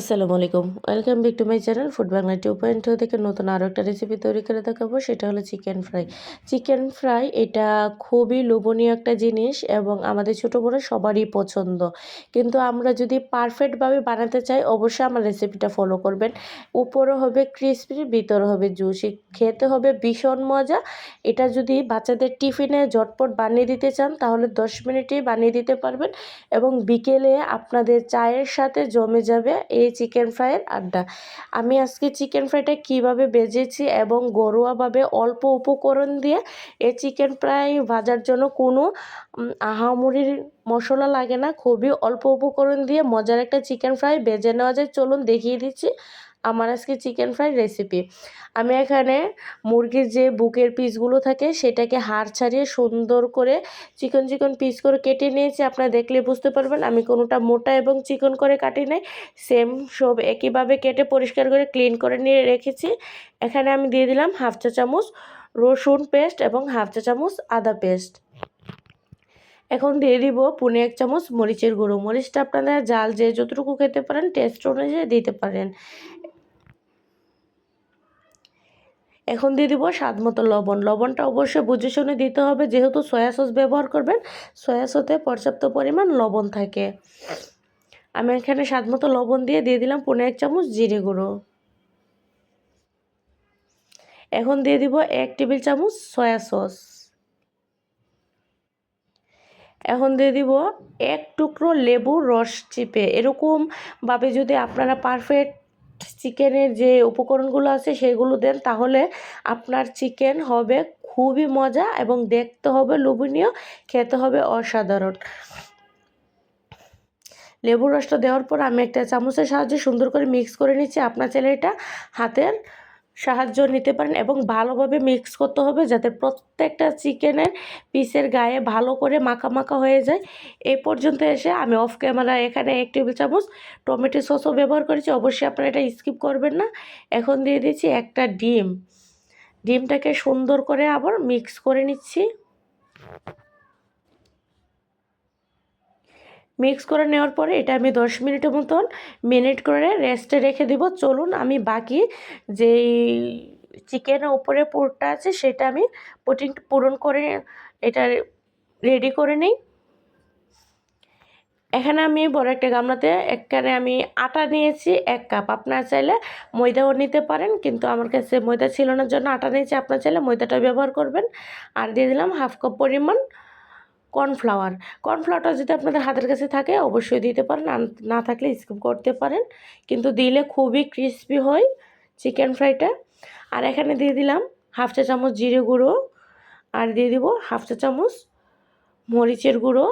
আসসালামু আলাইকুম। Welcome back to my channel food Bangla two point থেকে নতুন আরও একটা রেসিপি তৈরি করে দেখাবো। সেটা হলো চিকেন ফ্রাই চিকেন ফ্রাই এটা খুবই লোভনীয় একটা জিনিস এবং আমাদের ছোটো বড়ো সবারই পছন্দ। কিন্তু আমরা যদি পারফেক্টভাবে বানাতে চাই, অবশ্যই আমার রেসিপিটা ফলো করবেন। উপরও হবে ক্রিসপি ভিতরে হবে জুসি খেতে হবে ভীষণ মজা। এটা যদি বাচ্চাদের টিফিনে ঝটপট বানিয়ে দিতে চান, তাহলে দশ মিনিটেই বানিয়ে দিতে পারবেন এবং বিকেলে আপনাদের চায়ের সাথে জমে যাবে এই চিকেন ফ্রাইয়ের আড্ডা। আমি আজকে চিকেন ফ্রাইটা কীভাবে বেজেছি এবং ঘরোয়াভাবে অল্প উপকরণ দিয়ে এই চিকেন ফ্রাই ভাজার জন্য কোনো আহামরির মশলা লাগে না, খুবই অল্প উপকরণ দিয়ে মজার একটা চিকেন ফ্রাই বেজে নেওয়া যায়। চলুন দেখিয়ে দিচ্ছি। আমার আজকে চিকেন ফ্রাই রেসিপি আমি এখানে মুরগির যে বুকের পিসগুলো থাকে, সেটাকে হাড় ছাড়িয়ে সুন্দর করে চিকন চিকন পিস করে কেটে নিয়েছি। আপনারা দেখলে বুঝতে পারবেন, আমি কোনোটা মোটা এবং চিকন করে কাটি নাই। সেম সব একইভাবে কেটে পরিষ্কার করে ক্লিন করে নিয়ে রেখেছি। এখানে আমি দিয়ে দিলাম হাফ চা চামচ রসুন পেস্ট এবং হাফ চা চামচ আদা পেস্ট এখন দিয়ে দিব পুনে এক চামচ মরিচের গুঁড়ো। মরিচটা আপনারা জাল যে যতটুকু খেতে পারেন টেস্ট অনুযায়ী দিতে পারেন। এখন দিয়ে দিব স্বাদ মতো লবণ। লবণটা অবশ্যই বুঝে শুনে দিতে হবে, যেহেতু সয়া সস ব্যবহার করবেন, সয়া সসে পর্যাপ্ত পরিমাণ লবণ থাকে। আমি এখানে স্বাদ মতো লবণ দিয়ে দিয়ে দিলাম পনেরো এক চামচ জিরে গুঁড়ো। এখন দিয়ে দিব এক টেবিল চামচ সয়া সস। এখন দিয়ে দিব এক টুকরো লেবুর রস চিপে। এরকমভাবে যদি আপনারা পারফেক্ট চিকেনের যে উপকরণগুলো আছে সেগুলো দেন, তাহলে আপনার চিকেন হবে খুবই মজা এবং দেখতে হবে লোভনীয়, খেতে হবে অসাধারণ। লেবুর রসটা দেওয়ার পর আমি একটা চামচের সাহায্যে সুন্দর করে মিক্স করে নিচ্ছি আপনার ছেলে এটা হাতের সাহায্য নিতে পারেন এবং ভালোভাবে মিক্স করতে হবে যাতে প্রত্যেকটা চিকেনের পিসের গায়ে ভালো করে মাখা মাখা হয়ে যায়। এই পর্যন্ত এসে আমি অফ ক্যামেরা এখানে এক টেবিল চামচ টমেটো সসও ব্যবহার করেছি। অবশ্যই আপনারা এটা স্কিপ করবেন না। এখন দিয়ে দিচ্ছি একটা ডিম। ডিমটাকে সুন্দর করে আবার মিক্স করে নিচ্ছি। মিক্স করে নেওয়ার পরে এটা আমি দশ মিনিটের মতন মিনিট করে রেস্টে রেখে দিব। চলুন আমি বাকি যেই চিকেনের উপরে পুরটা আছে সেটা আমি প্রোটিন পূরণ করে এটা রেডি করে নিই। এখানে আমি বড় একটা গামলাতে এখানে আমি আটা নিয়েছি, এক কাপ। আপনারা চাইলে ময়দাও নিতে পারেন, কিন্তু আমার কাছে ময়দা ছিল না, জন্য আটা নিয়েছি। আপনার চাইলে ময়দাটা ব্যবহার করবেন। আর দিয়ে দিলাম হাফ কাপ পরিমাণ কর্নফ্লাওয়ার। কর্নফ্লাওয়ারটা যদি আপনাদের হাতের কাছে থাকে, অবশ্যই দিতে পারেন। না থাকলে স্কিপ করতে পারেন। কিন্তু দিলে খুবই ক্রিসপি হয় চিকেন ফ্রাইটা। আর এখানে দিয়ে দিলাম হাফ চা চামচ জিরে গুঁড়ো। আর দিয়ে দিব হাফ চা চামচ মরিচের গুঁড়ো।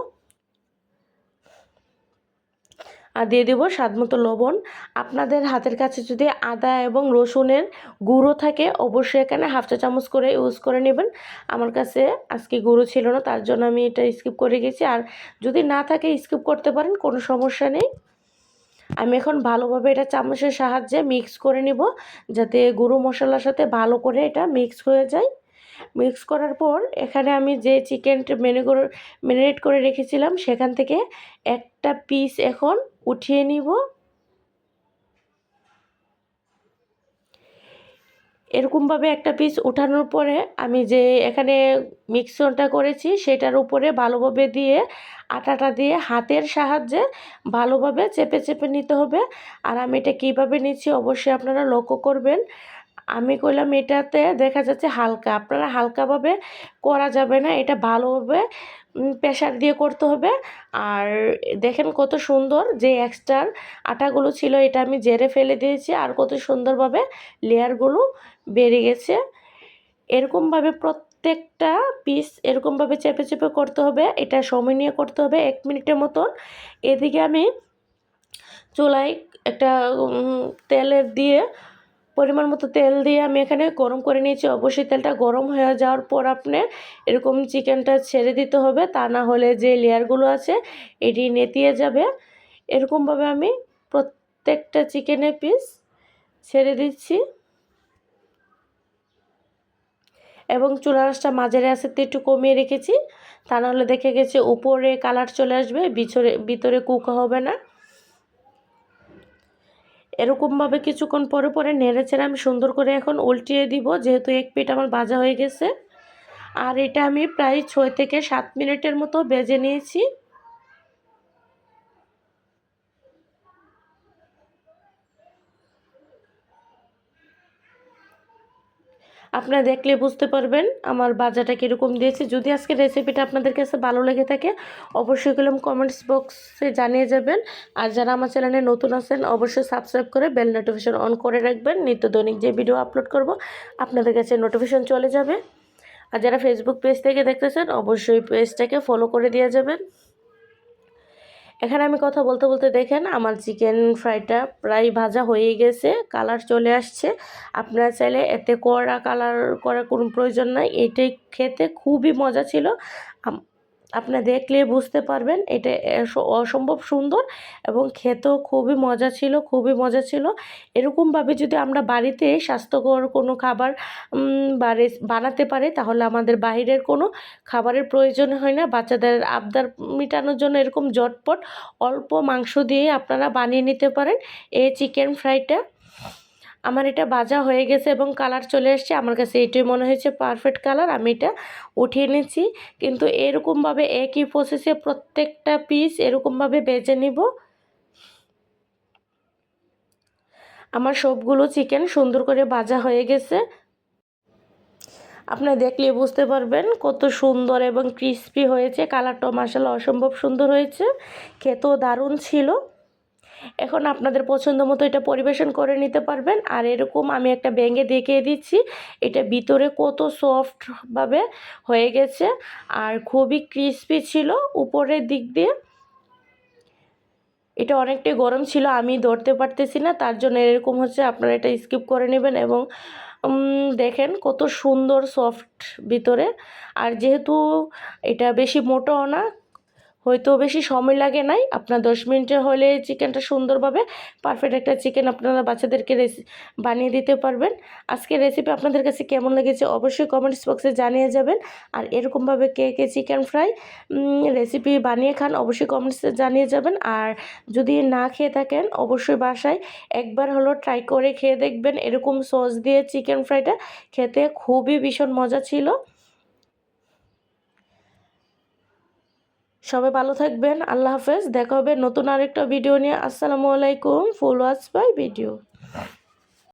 আর দিয়ে দেবো স্বাদ মতো লবণ। আপনাদের হাতের কাছে যদি আদা এবং রসুনের গুঁড়ো থাকে, অবশ্যই এখানে হাফ চা চামচ করে ইউজ করে নেবেন। আমার কাছে আজকে গুঁড়ো ছিল না, তার জন্য আমি এটা স্কিপ করে গেছি। আর যদি না থাকে স্কিপ করতে পারেন, কোনো সমস্যা নেই। আমি এখন ভালোভাবে এটা চামচের সাহায্যে মিক্স করে নিব, যাতে গুঁড়ো মশলার সাথে ভালো করে এটা মিক্স হয়ে যায়। মিক্স করার পর এখানে আমি যে চিকেনটা মেনে করে করে রেখেছিলাম, সেখান থেকে একটা পিস এখন উঠিয়ে নিব। এরকমভাবে একটা পিস উঠানোর পরে আমি যে এখানে মিক্সনটা করেছি, সেটার উপরে ভালোভাবে দিয়ে আটাটা দিয়ে হাতের সাহায্যে ভালোভাবে চেপে চেপে নিতে হবে। আর আমি এটা কীভাবে নিচ্ছি অবশ্যই আপনারা লক্ষ্য করবেন। আমি করলাম এটাতে দেখা যাচ্ছে হালকা, আপনারা হালকাভাবে করা যাবে না, এটা ভালোভাবে প্রেশার দিয়ে করতে হবে। আর দেখেন কত সুন্দর যে এক্সট্রার আটাগুলো ছিল, এটা আমি জেরে ফেলে দিয়েছি আর কত সুন্দরভাবে লেয়ারগুলো বেড়ে গেছে। এরকমভাবে প্রত্যেকটা পিস এরকমভাবে চেপে চেপে করতে হবে, এটা সময় নিয়ে করতে হবে, এক মিনিটের মতন। এদিকে আমি চুলায় একটা তেলের দিয়ে পরিমাণ মতো তেল দিয়ে আমি এখানে গরম করে নিয়েছি। অবশ্যই তেলটা গরম হয়ে যাওয়ার পর আপনি এরকম চিকেনটা ছেড়ে দিতে হবে। তা না হলে যে লেয়ারগুলো আছে, এটি নেতিয়ে যাবে। এরকমভাবে আমি প্রত্যেকটা চিকেনের পিস ছেড়ে দিচ্ছি। এবং চুলা রাসটা মাঝারি আসাতে একটু কমিয়ে রেখেছি। তা নাহলে দেখে গেছে উপরে কালার চলে আসবে ভিতরে ভিতরে কুক হবে না। এরকমভাবে কিছুক্ষণ পরে পরে নেড়েচেড়ে আমি সুন্দর করে এখন উল্টিয়ে দিব, যেহেতু এক পিঠ আমার ভাজা হয়ে গেছে। আর এটা আমি প্রায় ছয় থেকে সাত মিনিটের মতো বেজে নিয়েছি। আপনারা দেখলে বুঝতে পারবেন আমার বাজারটা কীরকম দিয়েছে। যদি আজকে রেসিপিটা আপনাদের কাছে ভালো লেগে থাকে, অবশ্যই গেলাম কমেন্টস বক্সে জানিয়ে যাবেন। আর যারা আমার চ্যানেলে নতুন আছেন, অবশ্যই সাবস্ক্রাইব করে বেল নোটিফিকেশন অন করে রাখবেন। নিত্য দৈনিক যে ভিডিও আপলোড করব, আপনাদের কাছে নোটিফিকেশন চলে যাবে। আর যারা ফেসবুক পেজ থেকে দেখতেছেন, অবশ্যই পেজটাকে ফলো করে দিয়ে যাবেন। এখানে আমি কথা বলতে বলতে দেখেন আমার চিকেন ফ্রাইটা প্রায় ভাজা হয়ে গেছে কালার চলে আসছে। আপনারা চাইলে এতে কড়া কালার করার কোনো প্রয়োজন নাই, এটাই খেতে খুবই মজা ছিল। আপনারা দেখলে বুঝতে পারবেন এটা অসম্ভব সুন্দর এবং খেতেও খুবই মজা ছিল, খুবই মজা ছিল। এরকমভাবে যদি আমরা বাড়িতে স্বাস্থ্যকর কোনো খাবার বানাতে পারি, তাহলে আমাদের বাইরের কোনো খাবারের প্রয়োজন হয় না। বাচ্চাদের আবদার মেটানোর জন্য এরকম জটপট অল্প মাংস দিয়ে আপনারা বানিয়ে নিতে পারেন। এই চিকেন ফ্রাইটা আমার এটা ভাজা হয়ে গেছে এবং কালার চলে এসছে। আমার কাছে এটাই মনে হয়েছে পারফেক্ট কালার আমি এটা উঠিয়ে নিচ্ছি। কিন্তু এরকমভাবে একই প্রসেসে প্রত্যেকটা পিস এরকমভাবে বেজে নিব। আমার সবগুলো চিকেন সুন্দর করে ভাজা হয়ে গেছে। আপনারা দেখলে বুঝতে পারবেন কত সুন্দর এবং ক্রিস্পি হয়েছে। কালারটাও মাসালা অসম্ভব সুন্দর হয়েছে। খেতেও দারুণ ছিল। এখন আপনাদের পছন্দ মতো এটা পরিবেশন করে নিতে পারবেন। আর এরকম আমি একটা ব্যাঙ্গে দেখিয়ে দিচ্ছি, এটা ভিতরে কত সফটভাবে হয়ে গেছে আর খুবই ক্রিস্পি ছিল উপরের দিক দিয়ে। এটা অনেকটাই গরম ছিল, আমি ধরতে পারতেছি না, তার জন্য এরকম হচ্ছে, আপনারা এটা স্কিপ করে নেবেন এবং দেখেন কত সুন্দর সফট ভিতরে। আর যেহেতু এটা বেশি মোটাও না হয়তো বেশি সময় লাগে নাই। আপনার দশ মিনিটে হলে চিকেনটা সুন্দরভাবে পারফেক্ট একটা চিকেন আপনারা বাচ্চাদেরকে রেসি বানিয়ে দিতে পারবেন। আজকের রেসিপি আপনাদের কাছে কেমন লেগেছে অবশ্যই কমেন্টস বক্সে জানিয়ে যাবেন। আর এরকমভাবে কে কে চিকেন ফ্রাই রেসিপি বানিয়ে খান অবশ্যই কমেন্টসে জানিয়ে যাবেন। আর যদি না খেয়ে থাকেন অবশ্যই বাসায় একবার হলো ট্রাই করে খেয়ে দেখবেন। এরকম সস দিয়ে চিকেন ফ্রাইটা খেতে খুবই ভীষণ মজা ছিল। সবাই ভালো থাকবেন, আল্লাহ হাফেজ, দেখা হবে নতুন আরেকটা ভিডিও নিয়ে। আসসালামু আলাইকুম ফুল ওয়াচ বাই ভিডিও